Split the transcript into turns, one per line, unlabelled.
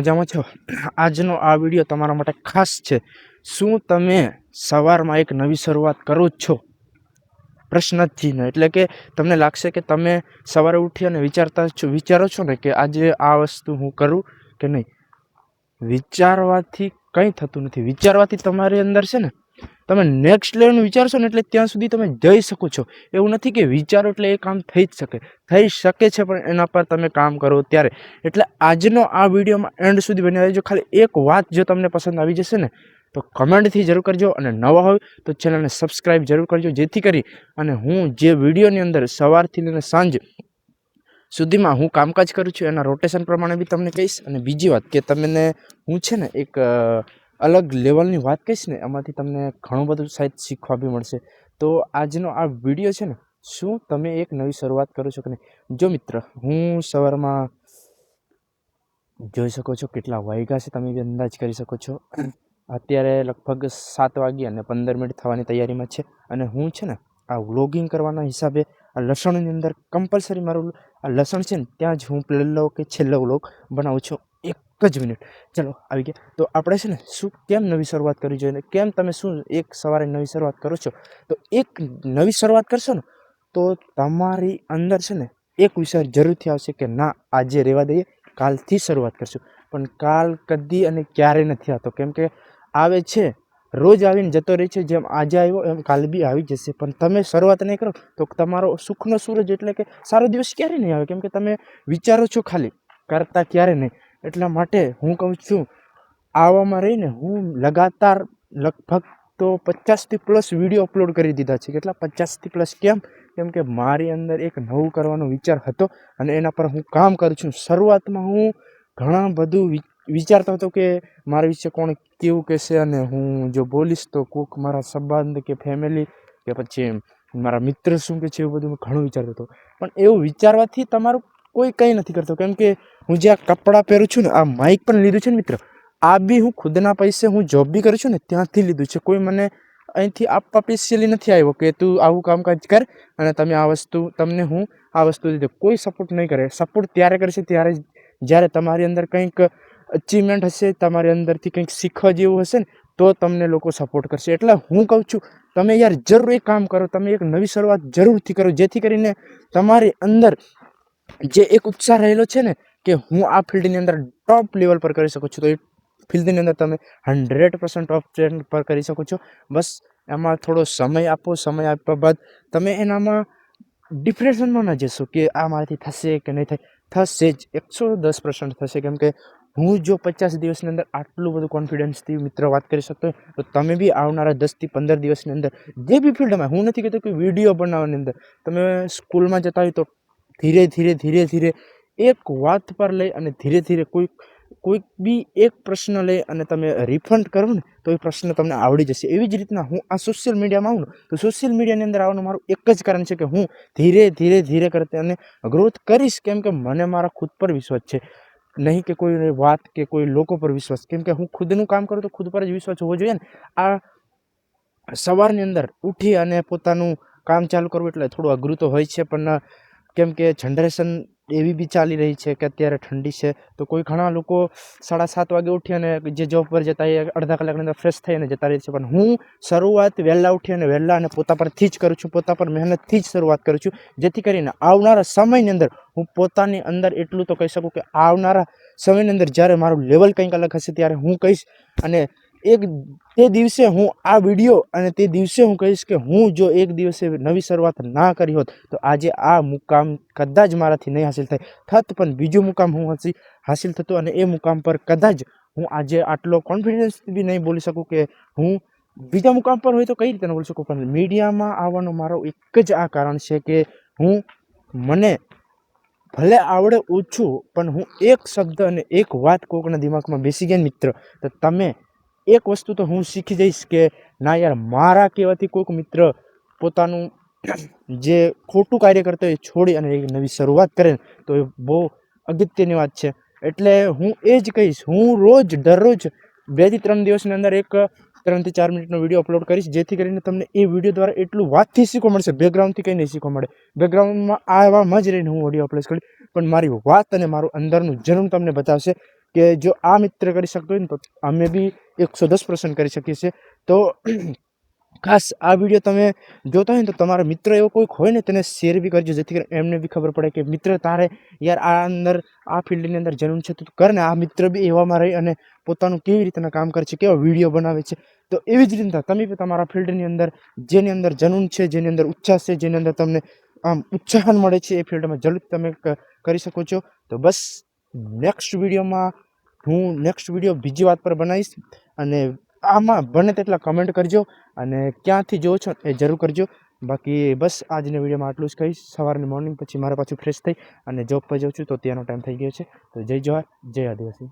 મજામાં છો? આજનો આ વીડિયો તમારા માટે ખાસ છે. શું તમે સવારમાં એક નવી શરૂઆત કરો છો? પ્રશ્ન ચિહ્ન એટલે કે તમને લાગશે કે તમે સવારે ઉઠી અને વિચારતા છો, વિચારો છો ને કે આજે આ વસ્તુ હું કરું કે નહીં? વિચારવાથી કંઈ થતું નથી. વિચારવાથી તમારી અંદર છે ને તમે નેક્સ્ટ લેવલનું વિચારશો ને એટલે ત્યાં સુધી તમે જઈ શકો છો. એવું નથી કે વિચારો એટલે એ કામ થઈ જ શકે. થઈ શકે છે પણ એના પર તમે કામ કરો ત્યારે. એટલે આજનો આ વિડીયોમાં એન્ડ સુધી બની રહેજો. ખાલી એક વાત જો તમને પસંદ આવી જશે ને, તો કમેન્ટથી જરૂર કરજો અને નવા હોય તો ચેનલને સબસ્ક્રાઈબ જરૂર કરજો. જેથી કરી અને હું જે વિડીયોની અંદર સવારથી લઈને સાંજ સુધીમાં હું કામકાજ કરું છું, એના રોટેશન પ્રમાણે બી તમને કહીશ. અને બીજી વાત કે તમને હું છે ને એક અલગ લેવલની વાત કહીશ ને, એમાંથી તમને ઘણું બધું સાહેબ શીખવા બી મળશે. તો આજનો આ વીડિયો છે ને, શું તમે એક નવી શરૂઆત કરો છો કે નહીં? જો મિત્ર, હું સવારમાં જોઈ શકો છો કેટલા વાગ્યા છે, તમે બી અંદાજ કરી શકો છો. અત્યારે લગભગ સાત વાગી અને પંદર મિનિટ થવાની તૈયારીમાં છે અને હું છે ને, આ વ્લોગિંગ કરવાના હિસાબે આ લસણની અંદર કમ્પલસરી મારું આ લસણ છે ને, ત્યાં જ હું પહેલો કે છેલ્લો વ્લોગ બનાવું છું. એક જ મિનિટ. ચલો, આવી ગયા. તો આપણે છે ને શું, કેમ નવી શરૂઆત કરવી જોઈએ કેમ તમે શું એક સવારે નવી શરૂઆત કરો છો? તો એક નવી શરૂઆત કરશો ને, તો તમારી અંદર છે ને એક વિચાર જરૂરથી આવશે કે ના, આજે રહેવા દઈએ, કાલથી શરૂઆત કરશું. પણ કાલ કદી અને ક્યારે નથી આવતો. કેમ કે આવે છે, રોજ આવીને જતો રહે છે, જેમ આજે આવ્યો, એમ કાલ બી આવી જશે. પણ તમે શરૂઆત નહીં કરો, તો તમારો સુખનો સૂરજ એટલે કે સારો દિવસ ક્યારે નહીં આવે. કેમ કે તમે વિચારો છો ખાલી, કરતા ક્યારે નહીં. એટલા માટે હું કહું છું, આવામાં રહીને હું લગાતાર લગભગ તો પચાસથી પ્લસ વીડિયો અપલોડ કરી દીધા છે. કેટલા? પચાસથી પ્લસ કેમ? કેમ કે મારી અંદર એક નવું કરવાનો વિચાર હતો અને એના પર હું કામ કરું છું. શરૂઆતમાં હું ઘણા બધું વિચારતો હતો કે મારા વિશે કોણ કેવું કહેશે અને હું જો બોલીશ તો કોઈક મારા સંબંધ કે ફેમિલી કે પછી મારા મિત્ર શું કે છે એવું બધું મેં ઘણું વિચારતો હતો. પણ એવું વિચારવાથી તમારું કોઈ કંઈ નથી કરતો. કેમ કે હું જે આ કપડાં પહેરું છું ને, આ માઇક પણ લીધું છે ને મિત્ર, આ બી હું ખુદના પૈસે હું જોબ બી કરું છું ને, ત્યાંથી લીધું છે. કોઈ મને અહીંથી આપવા સ્પેશિયલી નથી આવ્યો કે તું આવું કામકાજ કર અને તમે આ વસ્તુ, તમને હું આ વસ્તુ દીધું કોઈ સપોર્ટ નહીં કરે. સપોર્ટ ત્યારે કરશે ત્યારે જ, જ્યારે તમારી અંદર કંઈક અચીવમેન્ટ હશે, તમારી અંદરથી કંઈક શીખવા જેવું હશે ને, તો તમને લોકો સપોર્ટ કરશે. એટલે હું કહું છું, તમે યાર જરૂર એક કામ કરો. તમે એક નવી શરૂઆત જરૂરથી કરો, જેથી કરીને તમારી અંદર જે એક ઉત્સાહ રહેલો છે ને કે હું આ ફિલ્ડની અંદર ટોપ લેવલ પર કરી શકું છું, તો એ ફિલ્ડની અંદર તમે હંડ્રેડ પર્સન્ટ ટોપ ટ્રેન પર કરી શકો છો. બસ, એમાં થોડો સમય આપો, સમય આપ્યા બાદ તમે એનામાં ડિપ્રેશનમાં ન જશો કે આ મારાથી થશે કે નહીં થાય. થશે જ, એકસો દસ પર્સન્ટ થશે. કેમ કે હું જો પચાસ દિવસની અંદર આટલું બધું કોન્ફિડન્સથી મિત્ર વાત કરી શકતો તો તમે બી આવનારા દસથી પંદર દિવસની અંદર જે બી ફિલ્ડમાં, હું નથી કહેતો કે વીડિયો બનાવવાની અંદર, તમે સ્કૂલમાં જતા હોય તો ધીરે ધીરે ધીરે ધીરે એક વાત પર લઈ અને ધીરે ધીરે કોઈક કોઈક બી એક પ્રશ્ન લઈ અને તમે રિફંડ કરો ને, તો એ પ્રશ્ન તમને આવડી જશે. એવી જ રીતના હું આ સોશિયલ મીડિયામાં આવું ને, તો સોશિયલ મીડિયાની અંદર આવવાનું મારું એક જ કારણ છે કે હું ધીરે ધીરે ધીરે કરતે અને ગ્રોથ કરીશ. કેમ કે મને મારા ખુદ પર વિશ્વાસ છે. નહીં કે કોઈ વાત કે કોઈ લોકો પર વિશ્વાસ. કેમ કે હું ખુદનું કામ કરું તો ખુદ પર જ વિશ્વાસ હોવો જોઈએ ને. આ સવારની અંદર ઉઠી અને પોતાનું કામ ચાલુ કરવું એટલે થોડું અઘરું તો હોય છે, પણ કેમ કે જનરેશન એવી બી ચાલી રહી છે કે અત્યારે ઠંડી છે, તો કોઈ ઘણા લોકો સાડા સાત વાગે ઉઠી અને જે જોબ પર જતા એ અડધા કલાકની અંદર ફ્રેશ થઈ અને જતા રહે છે. પણ હું શરૂઆત વહેલા ઉઠી અને વહેલા અને પોતા પરથી જ કરું છું, પોતા પર મહેનતથી જ શરૂઆત કરું છું, જેથી કરીને આવનારા સમયની અંદર હું પોતાની અંદર એટલું તો કહી શકું કે આવનારા સમયની અંદર જ્યારે મારું લેવલ કંઈક અલગ હશે ત્યારે હું કહીશ અને એક તે દિવસે હું આ વીડિયો અને તે દિવસે હું કહીશ કે હું જો એક દિવસે નવી શરૂઆત ના કરી હોત, તો આજે આ મુકામ કદાચ મારાથી નહીં હાસિલ થાય. થત પણ બીજું મુકામ હું હાસી, હાસિલ થતું અને એ મુકામ પર કદાચ હું આજે આટલો કોન્ફિડન્સ બી નહીં બોલી શકું કે હું બીજા મુકામ પર હોય તો કઈ રીતે બોલી શકું? પણ મીડિયામાં આવવાનો મારો એક જ આ કારણ છે કે હું, મને ભલે આવડે ઓછું, પણ હું એક શબ્દ અને એક વાત કોકના દિમાગમાં બેસી ગયા મિત્ર, તો તમે એક વસ્તુ તો હું શીખી જઈશ કે ના યાર, મારા કહેવાથી કોઈક મિત્ર પોતાનું જે ખોટું કાર્ય કરતો એ છોડી અને એક નવી શરૂઆત કરે તો એ બહુ અગત્યની વાત છે. એટલે હું એ જ કહીશ, હું રોજ, દરરોજ બેથી ત્રણ દિવસની અંદર એક ત્રણથી ચાર મિનિટનો વીડિયો અપલોડ કરીશ, જેથી કરીને તમને એ વીડિયો દ્વારા એટલું વાતથી શીખવા મળશે. બેકગ્રાઉન્ડથી કંઈ નહીં શીખવા મળે. બેકગ્રાઉન્ડમાં આવામાં જ રહીને હું ઓડિયો અપલોડ કરીશ. પણ મારી વાત અને મારું અંદરનું જન્મ તમને બતાવશે. કે જો આ મિત્ર કરી શકતો હોય ને તો અમે બી એકસો દસ પર્સન્ટ કરી શકીએ છીએ. તો ખાસ આ વીડિયો તમે જોતા હોય ને તો તમારા મિત્ર એવો કોઈક હોય ને તેને શેર બી કરજો. જેથી કરીને એમને બી ખબર પડે કે મિત્ર તારે યાર આ અંદર, આ ફિલ્ડની અંદર જનૂન છે તો કરને આ મિત્ર બી એવામાં રહી અને પોતાનું કેવી રીતના કામ કરે છે, કેવા વીડિયો બનાવે છે. તો એવી જ રીતના તમે બી તમારા ફિલ્ડની અંદર, જેની અંદર જનૂન છે, જેની અંદર ઉચ્છાસ છે, જેની અંદર તમને આમ ઉત્સાહન મળે છે એ ફિલ્ડમાં જરૂર તમે કરી શકો છો. તો બસ નેક્સ્ટ વિડીયોમાં હું નેક્સ્ટ વીડિયો બીજી વાત પર બનાવીશ અને આમાં બને તેટલા કમેન્ટ કરજો અને ક્યાંથી જોવો છો એ જરૂર કરજો. બાકી બસ આજના વિડીયોમાં આટલું જ કહીશ. સવારની મોર્નિંગ પછી મારે પાછું ફ્રેશ થઈ અને જોબ પર જાઉં છું તો ત્યાંનો ટાઈમ થઈ ગયો છે. તો જય જવાહર, જય આદિવાસી.